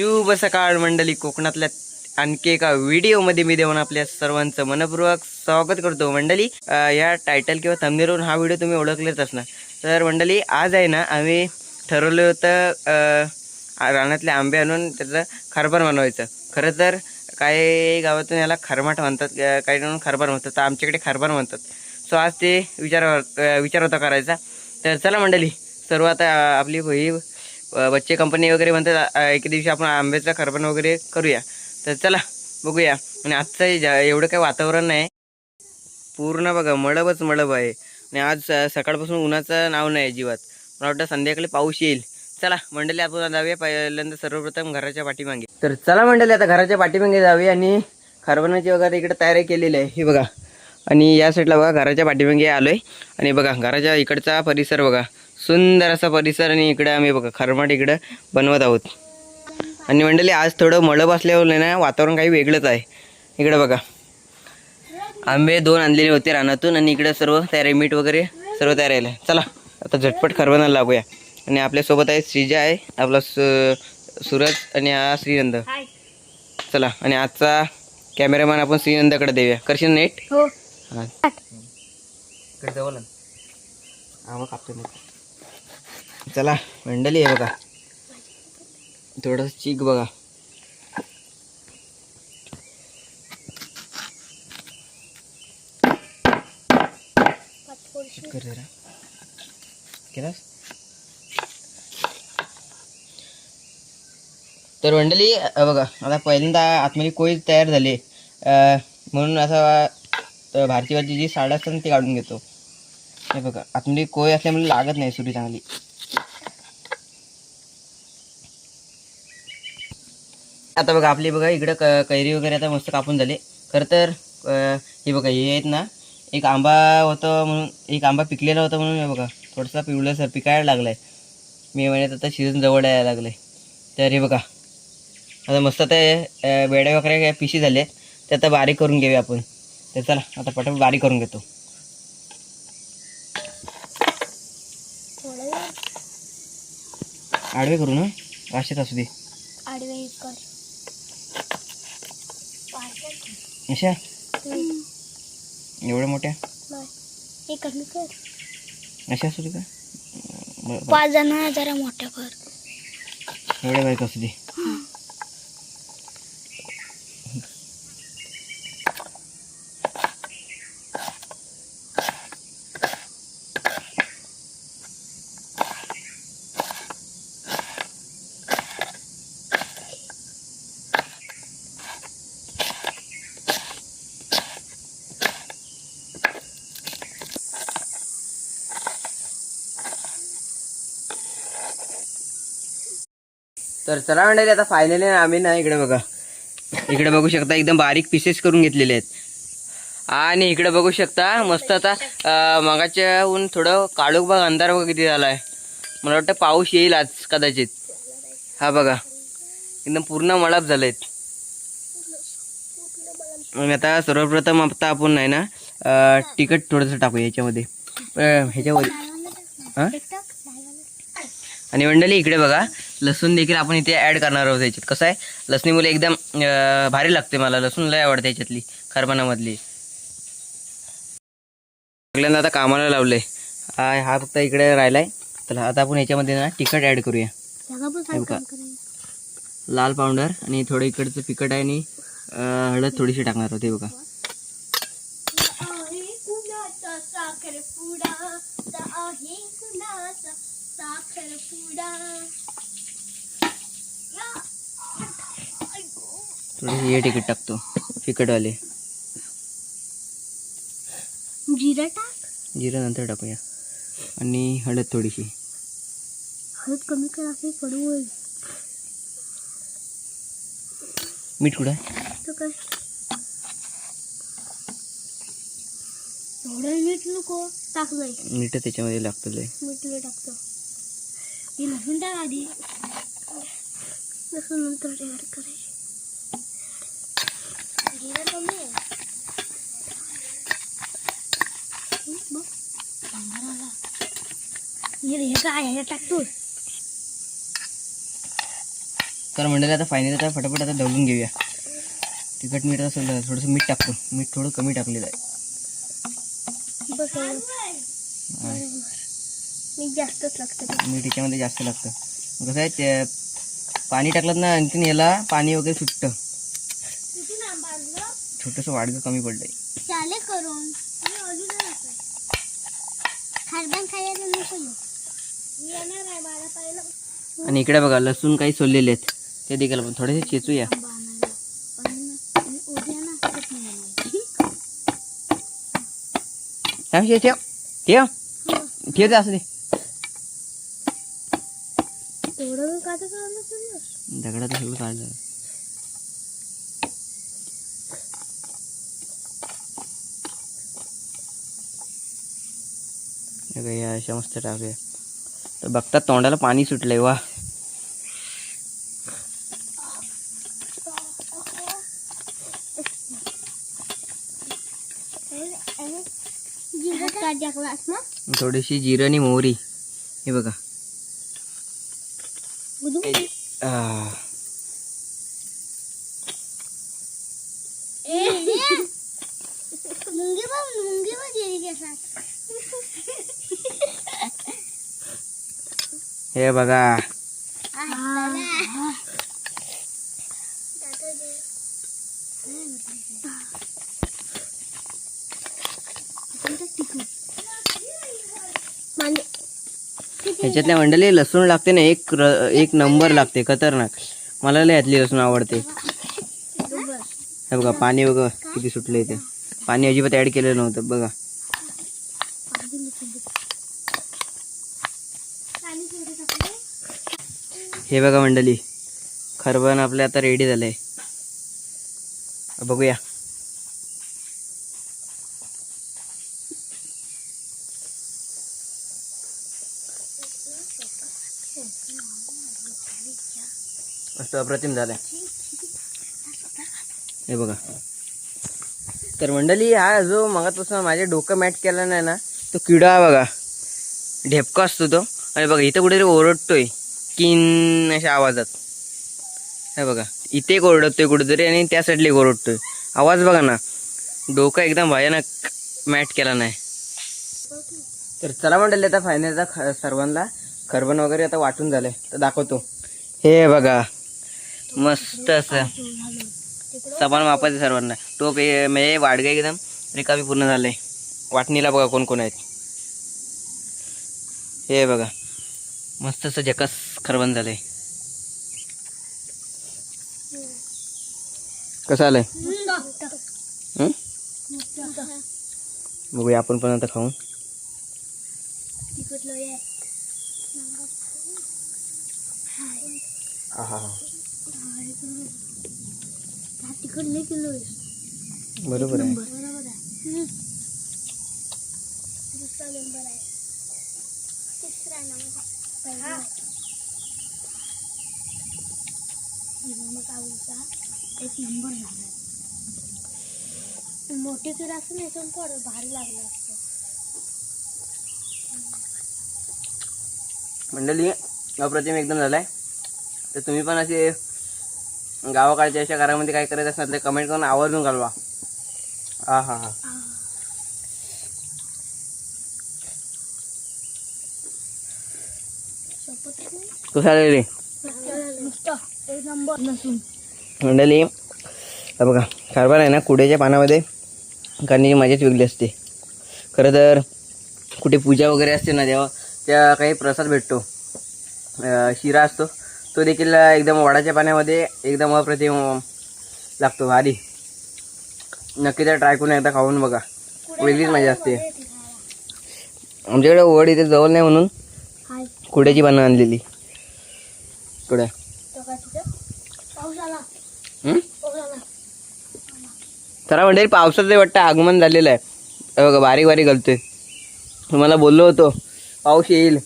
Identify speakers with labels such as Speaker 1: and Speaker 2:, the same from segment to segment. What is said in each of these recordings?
Speaker 1: शुभ सकाळ मंडळी. कोकणातल्या आणखी एका व्हिडिओमध्ये मी देऊन आपल्या सर्वांचं मनपूर्वक स्वागत करतो मंडळी. या टायटल किंवा थंबनेरवरून हा व्हिडिओ तुम्ही ओळखलेच असणार. तर मंडळी आज आहे ना आम्ही ठरवलं होतं रानातले आंबे आणून त्याचं खारबार बनवायचं. खरं तर काही गावातून याला खरमाट म्हणतात काही जण खारभार म्हणतात तर आमच्याकडे खारबार म्हणतात. सो आज ते विचार विचार होता करायचा. तर चला मंडळी सर्वात आपली ही बच्चे कंपनी वगैरे म्हणतात एके दिवशी आपण आंब्याचा खरबन वगैरे करूया. तर चला बघूया. आणि आजचं जा- एवढं काही वातावरण नाही. पूर्ण बघा मळबच मळब आहे. आणि आज सकाळपासून उन्हाचं नाव नाही जीवात मला वाटतं संध्याकाळी पाऊस येईल. चला मंडळी आपण जाऊया पहिल्यांदा सर्वप्रथम घराच्या पाठीमागे. तर चला मंडळी आता घराच्या पाठीमागे जाऊया आणि खरबनाची वगैरे इकडे तयारी केलेली आहे. हे बघा. आणि या साईडला बघा घराच्या पाठीमागे आलोय. आणि बघा घराच्या इकडचा परिसर बघा. सुंदर असा परिसर आणि इकडे आम्ही बघा खरमाट इकडं बनवत आहोत. आणि मंडळी आज थोडं मळब असल्यावर ना वातावरण काही वेगळंच आहे. इकडे बघा. आंबे दोन आणलेले होते रानातून आणि इकडे सर्व तयारी मीठ वगैरे सर्व तयार आहे. चला आता झटपट खरबनाला लागूया. आणि आपल्यासोबत आहे श्रीजा आहे आपला सु सूरज आणि हा श्रीनंद. चला आणि आजचा कॅमेरामॅन आपण श्रीनंदाकडे देऊया. करशील नेट?
Speaker 2: हो.
Speaker 1: हां. आण. हा मग कापतो चला मंडली आहे बघा. थोडंसं चीक बघा. कर जरा. केलास? तर मंडळी बघा आता पहिल्यांदा आतमध्ये कोळी तयार झाले. म्हणून असा भारतीवरची जी साड असतात ना ती काढून घेतो. हे बघा आतमध्ये कोळी असल्यामुळे लागत नाही सुरी चांगली. आता बघा आपली बघा इकडं क कैरी वगैरे आता मस्त कापून झाले. खरं तर हे बघा हे आहेत ना एक आंबा होतं म्हणून एक आंबा पिकलेला होता म्हणून हे बघा थोडासा पिवळं सर पिकायला लागलाय. मी म्हणत आता सीझन जवळ यायला लागले तर हे बघा आता मस्त आता अ, बेड्या वगैरे पिशी झाले ते आता बारीक करून घेऊया आपण. तर चला आता पटापट बारीक करून घेतो. आडवे करू ना? राशीत असू दे.
Speaker 2: आडवे कर
Speaker 1: अशा? एवढ्या मोठ्या?
Speaker 2: हे
Speaker 1: अशा असू दे का? बरं, बरं.
Speaker 2: पाच जण जरा मोठ्या कर.
Speaker 1: एवढ्या बारीक असू दे. तर चला मंडळी आता फायनली आम्ही ना इकडे बघा. इकडे बघू शकता एकदम बारीक पीसेस करून घेतलेले आहेत. आणि इकडे बघू शकता मस्त आता अं, मगाच्याहून थोडं काळोख बघा अंधार बघा किती आहे मला वाटतं पाऊस येईल आज कदाचित. हा बघा. एकदम पूर्ण मळाप झालेत. मग आता सर्वप्रथम आता आपण नाही ना तिखट थोडंसं टाकूया याच्यामध्ये. ह्याच्यामध्ये. हां? आणि मंडळी इकडे बघा. लसूण देखील आपण इथे ऍड करणार आहोत याच्यात. कसं आहे? लसणीमुळे एकदम भारी लागते मला. लसूण लय आवडते याच्यातली खरबनामधली. सगळ्यांना आता कामाला लावलंय. हा हा फक्त इकडे राहिलाय. तर आता आपण याच्यामध्ये ना तिखट ऍड करूया. हे. लाल पावडर आणि थोडं इकडचं तिखट आहे आणि हळद थोडीशी टाकणार होते बघा. थोडीशी हे तिखट टाकतो तिखटवाले
Speaker 2: जिरा टाक.
Speaker 1: जिरं नंतर टाकूया. आणि हळद थोडीशी.
Speaker 2: हळद कमी कर असे कडू होईल.
Speaker 1: मीठ कुठं
Speaker 2: एवढं मीठ नको टाक जाईल
Speaker 1: मीठ त्याच्यामध्ये लागतं लय.
Speaker 2: मीठ लय टाकतो. हे लसूण टाक आधी. लसूण नंतर तयार करायची हं, काय हे टाकतो
Speaker 1: तर मंडळी आता फायनली आता फटाफट आता ढवलून घेऊया. तिखट मीठ असेल तर थोडंसं मीठ टाकतो मीठ थोडं कमी टाकलेलं आहे.
Speaker 2: बस एवढं.
Speaker 1: आहे.
Speaker 2: मी जास्तच लागतं.
Speaker 1: मीठ याच्यामध्ये जास्त लागतं. कसं आहे ते पाणी टाकलं ना आणखीन याला पाणी वगैरे सुटतं. छोटंसं वाडगं कमी पडलंय.
Speaker 2: चाले करून
Speaker 1: आणि इकडे बघा लसूण काही सोललेले आहेत. ते देखील आपण थोडेसे चेचूया. थांब, ठेव ठेव. ठेव. असू दे. दगडात सगळं काढलं. हे बघ, अशा मस्त टाकूया तर बघता तोंडाला पाणी सुटलंय वा. थोडीशी जिरं आणि मोहरी. हे बघा
Speaker 2: बुधू
Speaker 1: आ,
Speaker 2: मुंगी बघ मुंगी बघ जेरी के साथ
Speaker 1: हे बघा. ह्याच्यातल्या मंडळी लसूण लागते ना एक र- एक नंबर लागते खतरनाक. मला लय यातली लसूण आवडते. हे बघा पाणी बघा किती सुटले ते. पाणी अजिबात ऍड केलेलं नव्हतं बघा. हे बघा मंडळी खरबन आपलं आता रेडी झालंय. बघूया. असं अप्रतिम झालंय. हे बघा. तर मंडळी हा जो मगापासून माझे डोकं मॅट केला नाही ना तो किडा आहे बघा. ढेपका असतो तो. आणि बघा इथं कुठेतरी ओरडतोय. किन अशा आवाजात. हे बघा इथे एक आहे कुठेतरी आणि त्या साईडला कोरडतोय आवाज बघा ना डोकं एकदम भयानक मॅट केला नाही. तर चला मंडळी आता फायनल आता ख- सर्वांना खरबन वगैरे आता वाटून झालंय. तर दाखवतो. हे बघा मस्त असं. समान मापाचे सर्वांना. टोप हे म्हणजे वाडगं एकदम. रिकामी पूर्ण झालंय. वाटणीला बघा कोण कोण आहेत. हे बघा. मस्त असं जकस खरबन झालंय. कसं आलंय? हं? बघूया आपण पण आता खाऊन. बरोबर आहे.
Speaker 2: दुसरा नंबर आहे. तिसरा नंबर पहिला काबूलचा एक नंबर झाला मोठे किडा असं नाही पण भारी लागलं असतं
Speaker 1: मंडळी अप्रतिम एकदम झालाय. तर तुम्ही पण असे गावाकडच्या अशा घरामध्ये काय करत असणार ते कमेंट करून आवर्जून घालवा. हा हा हा. कसं आलं रे मंडळी बघा कारभार आहे ना कुड्याच्या पानामध्ये गाण्याची मजाच वेगळी असते. खरं तर कुठे पूजा वगैरे असते ना तेव्हा त्या काही प्रसाद भेटतो. शिरा असतो. तो देखील एकदम वडाच्या पाण्यामध्ये एकदम अप्रतिम लागतो भारी नक्की तर ट्राय करून एकदा खाऊन बघा. वेगळीच मजा असते. आमच्याकडे वड इथे जवळ नाही म्हणून कुड्याची पानं आणलेली. कुड्या?
Speaker 2: तो
Speaker 1: म्हणते म्हणजे पावसाचं वाटतं आगमन झालेलं आहे. बघा बारीक बारीक घालतोय. तुम्हाला बोललो होतो पाऊस येईल.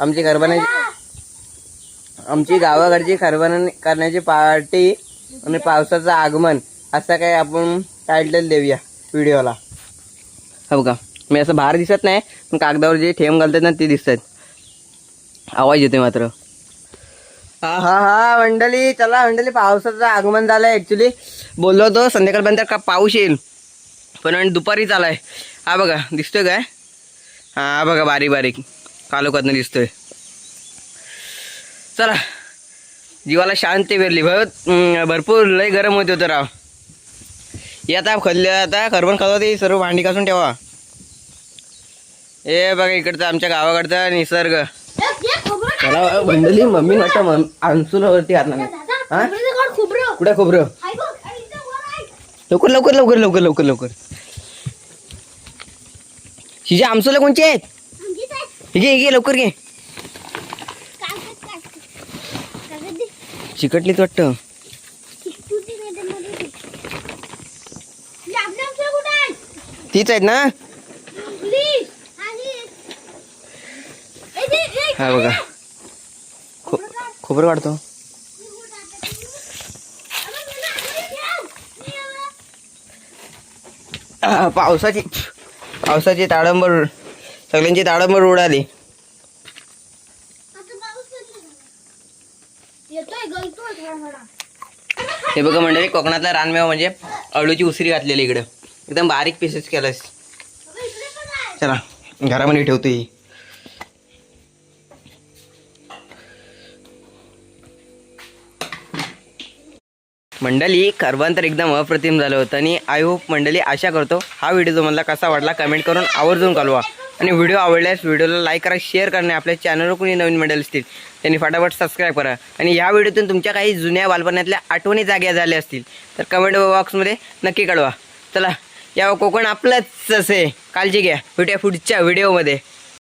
Speaker 1: आमची खरबाना आमची गावाकडची खरबाना करण्याची पार्टी आणि पावसाचं आगमन असं काय आपण टायटल देऊया व्हिडिओला हो का मी असं बाहेर दिसत नाही पण कागदावर जे ठेम घालतात ना ते दिसतात. आवाज येते मात्र. हा हा हा मंडळी चला मंडळी पावसाचं आगमन झालंय ऍक्च्युली बोललो होतो संध्याकाळपर्यंत का पाऊस येईल? पण आणि दुपारीच आलाय हा बघा दिसतोय काय? हा बघा बारीक बारीक. कालोखातनं दिसतोय. चला. जीवाला शांती भेटली भरपूर लय गरम होते होतं राव. हे आता खल्ले आता खरबन खावा ते सर्व भांडी घासून ठेवा. हे बघा इकडचं आमच्या गावाकडचा निसर्ग. मला मंडली मम्मी वाटतं आमसुलावरती
Speaker 2: आणला नाही
Speaker 1: कुठे खोबरं? लवकर लवकर लवकर लवकर लवकर लवकर. शिजे आमसुला कोणचे आहेत? घे घे लवकर घे. चिकटलीच वाटतं. तीच आहेत ना
Speaker 2: Please. आणि- ए, दे, ए,
Speaker 1: हा बघा. खो खोबरं काढतो. पावसाची पावसाची ताडंबर सगळ्यांची ताडंबर उडाली. हे बघा मंडळी कोकणातला रानमेवा म्हणजे अळूची उसरी घातलेली इकडं. एकदम बारीक पीसेस केलंस चला घरामध्ये ठेवतो ही. मंडळी करवण तर एकदम अप्रतिम झालं होतं आणि आय होप मंडळी आशा करतो हा व्हिडिओ तुम्हाला कसा वाटला कमेंट करून आवर्जून कळवा. आणि व्हिडिओ आवडल्यास व्हिडिओला लाईक करा शेअर करणे आपल्या चॅनलवर कोणी नवीन मंडळी असतील त्यांनी फटाफट सबस्क्राईब करा. आणि या व्हिडिओतून तुमच्या काही जुन्या बालपणातल्या आठवणी जाग्या झाल्या असतील तर कमेंट बॉक्समध्ये नक्की कळवा. चला या कोकण आपलंच असे. काळजी घ्या. भेटूया पुढच्या व्हिडिओमध्ये